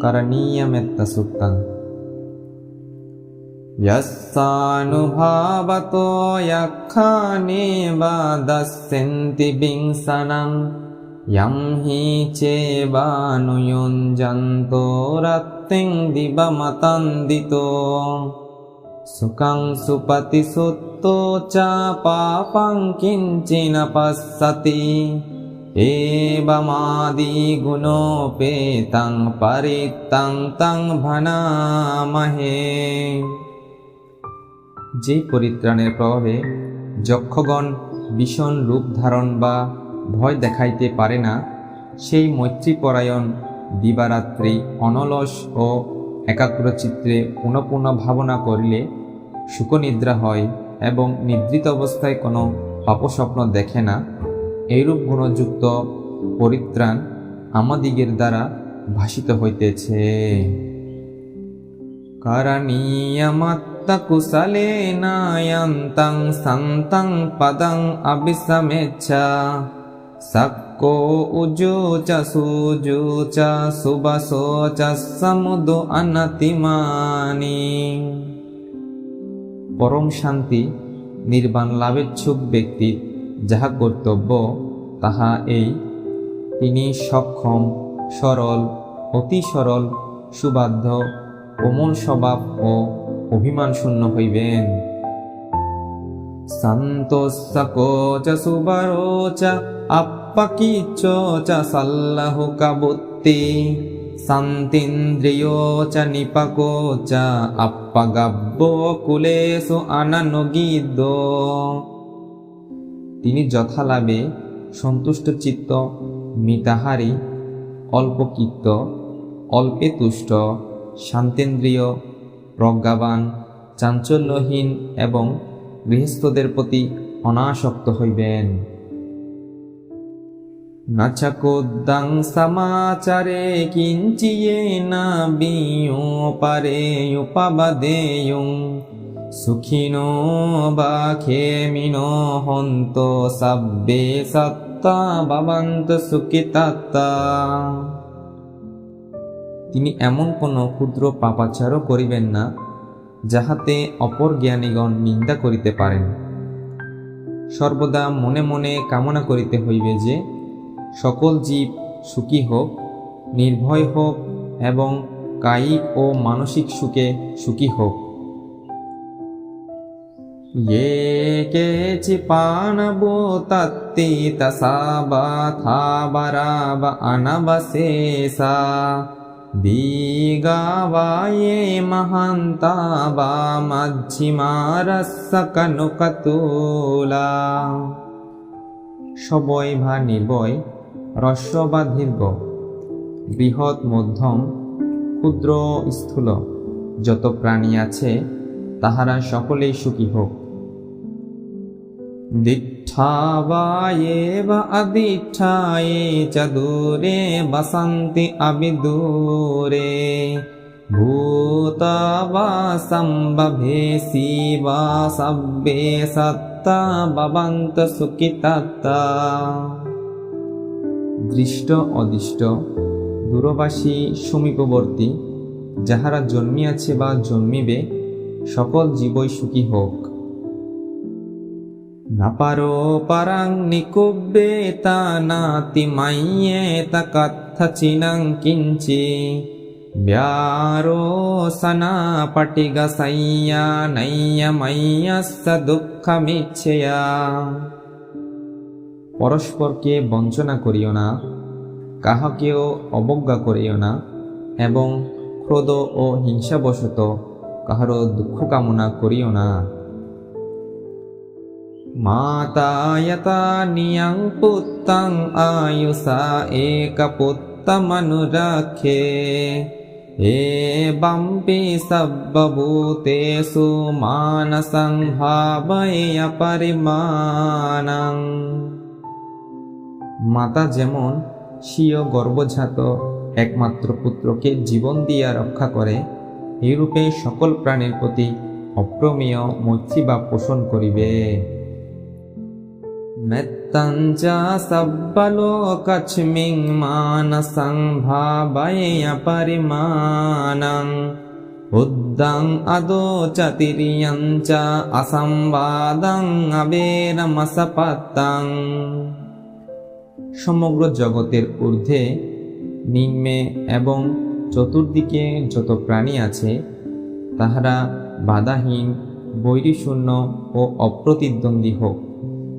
කරණීය මෙත්ත සුත්තං. යස්සානුභාවතෝ යක්ඛානේ වාදස්සෙන්ති බින්සනං යම් හි චේවානුයොන්ජන්තෝ රත්තෙන් දිබමතන් දිතෝ. සුකං සුපතිසුත්තෝ චාපාපං කිංචින පස්සති एवमादिगुणोपेतं परितं तं भनामहे যে পরিত্রাণের প্রভাবে যক্ষগণ ভীষণ রূপ ধারণ বা ভয় দেখাইতে পারে না সেই মৈত্রীপরায়ণ দিবারাত্রি অনলস ও একাগ্রচিত্রে পুনঃ পুনঃ ভাবনা করিলে সুখনিদ্রা হয় এবং নিদ্রিত অবস্থায় কোনো পাপস্বপ্ন দেখে না এইরূপ গুণযুক্ত পরিত্রাণ আমাদিগের দ্বারা ভাসিত হইতেছে। করণীয়মত্তকুশলে নায়ন্তং সন্তং পদং অবিসমেচ্ছা সক্কো উজু চ সুজু চ সুবসো চ সমুদু অনতিমানি পরম শান্তি নির্বাণ লাভেচ্ছুক ব্যক্তি যাহা কর্তব্য, তাহা এই। তিনি সক্ষম, সরল, অতি সরল, সুবাধ্য, কোমল স্বভাব ও অভিমান শূন্য হইবেন। সন্তোষকো চ সুবরো চ আপ্পাকিচ চ সাল্লাহ কাবুত্তি। শান্তিন্দ্রিয় চ নিপাকো চ আপ্পাগাব্য কুলেশু আনানগিদ্য তিনি যথালাভে সন্তুষ্ট চিত্ত, মিতাহারী অল্পকৃত্য অল্পে তুষ্ট, শান্তেন্দ্রিয়, প্রজ্ঞাবান, চাঞ্চল্যহীন এবং গৃহস্থদের প্রতি অনাসক্ত হইবেন। নাচকোদ্দাং সমাচারে কিঞ্চিয়েন বিয়োপারে উপাবাদেয়ুং। সুখিনো বা খেমিনো হন্ত সাব্বে সত্তা বাবান্ত সুখিতাত্তা তিনি এমন কোনো ক্ষুদ্র পাপাচারও করিবেন না, যাহাতে অপর জ্ঞানীগণ নিন্দা করিতে পারেন। সর্বদা মনে মনে কামনা করিতে হইবে যে, সকল জীব সুখী হোক, নির্ভয় হোক এবং কায়িক ও মানসিক সুখে সুখী হোক। ये केचिपानबो तत्ति तसाबाथा बराब अनवशेषा दीगावाये महान्ता वा মধ্যিমারসকনুকতুলা সবয় বা নির্বয় হ্রস্ব বা দীর্ঘ বৃহৎ মধ্যম ক্ষুদ্র স্থূল যত প্রাণী আছে তাহারা সকলেই সুখী হোক দিষ্ঠাবায়েব অদিষ্ঠায়ে চ দূরে বসন্তি অবিদূরে সম্ভবেসি বা সব্বে সত্তা ভবন্ত সুখিতত্তা দৃষ্ট অদৃষ্ট দূরবাসী সমীপবর্তী যাহারা জন্মিয়াছে বা জন্মিবে সকল জীবই সুখী হোক কথা চিনাং কিঞ্চি। ব্যারো সনা পটিগা সাইয়া নাইয়া মাইয়াস্য দুঃখমিচ্ছেয়া পরস্পরকে বঞ্চনা করিও না, কাহাকেও অবজ্ঞা করিও না, এবং ক্রোধ ও হিংসাবশত কাহারও দুঃখ কামনা করিও না। মাতা যতা নিয়ং পুত্তং আয়ুষা এক পুত্তমনুরাক্ষে এবম্পি সব্বভূতেষু মানসং ভাবয় পরিমাণং মাতা যেমন স্বীয় গর্ভজাত একমাত্র পুত্রকে জীবন দিয়া রক্ষা করে, এইরূপে সকল প্রাণীর প্রতি অপ্রমেয় বা পোষণ করিবে। మెత్తంచ సబ్బలోకచ్మిం మానసం భావయ పరిమాణం ఉద్దం అదో చతిరియం చ అసంవాదం అవేరమసపత్తం সমগ্র জগতের ঊর্ধ্বে নিম্নে এবং চতুর্দিকে যত প্রাণী আছে, তাহারা বাধাহীন, বৈরীশূন্য ও অপ্রতিদ্বন্দ্বী হোক।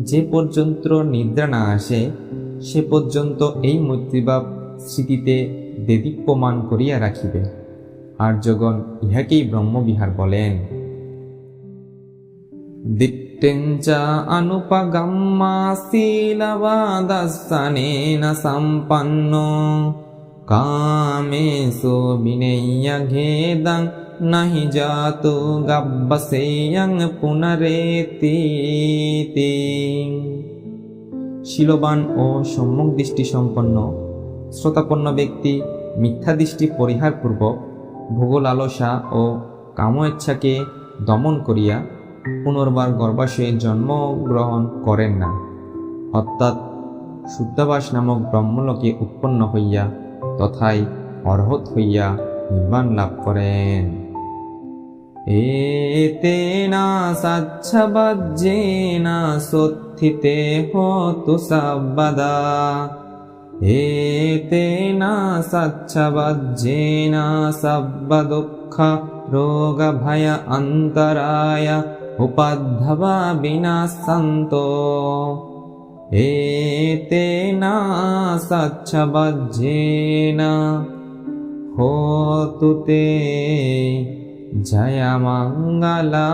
যে পর্যন্ত নিদ্রা না আসে, সে পর্যন্ত এই মৈত্রীভাব স্মৃতিতে দেদীপ্যমান করিয়া রাখিবে। আর্যগণ ইহাকেই ব্রহ্মবিহার বলেন, দিত্যেঞ্চ অনুপগম্মা শীলবাদস্থানেন সম্পন্ন। ঘেদং নাহি জাতু গব্বসেয়ং পুনরেতি শিলবান ও সম্যক দৃষ্টি সম্পন্ন শ্রোতাপন্ন ব্যক্তি মিথ্যা দৃষ্টি পরিহারপূর্বক ভোগ লালসা ও কাম ইচ্ছাকে দমন করিয়া পুনর্বার গর্ভাশয়ে জন্মগ্রহণ করেন না। অর্থাৎ শুদ্ধাবাস নামক ব্রহ্মলোকে উৎপন্ন হইয়া তথাই অর্হত হইয়া নির্মাণ লাভ করেন। एतेन सच्छवेन सुत्थिते होतु सर्वदा। एतेन सच्छवजेन शब्दुःखरोगभयान्तराय अन्तराय विना सन्तो। एतेन सच्छवजेन होतु ते जयमङ्गलान्ति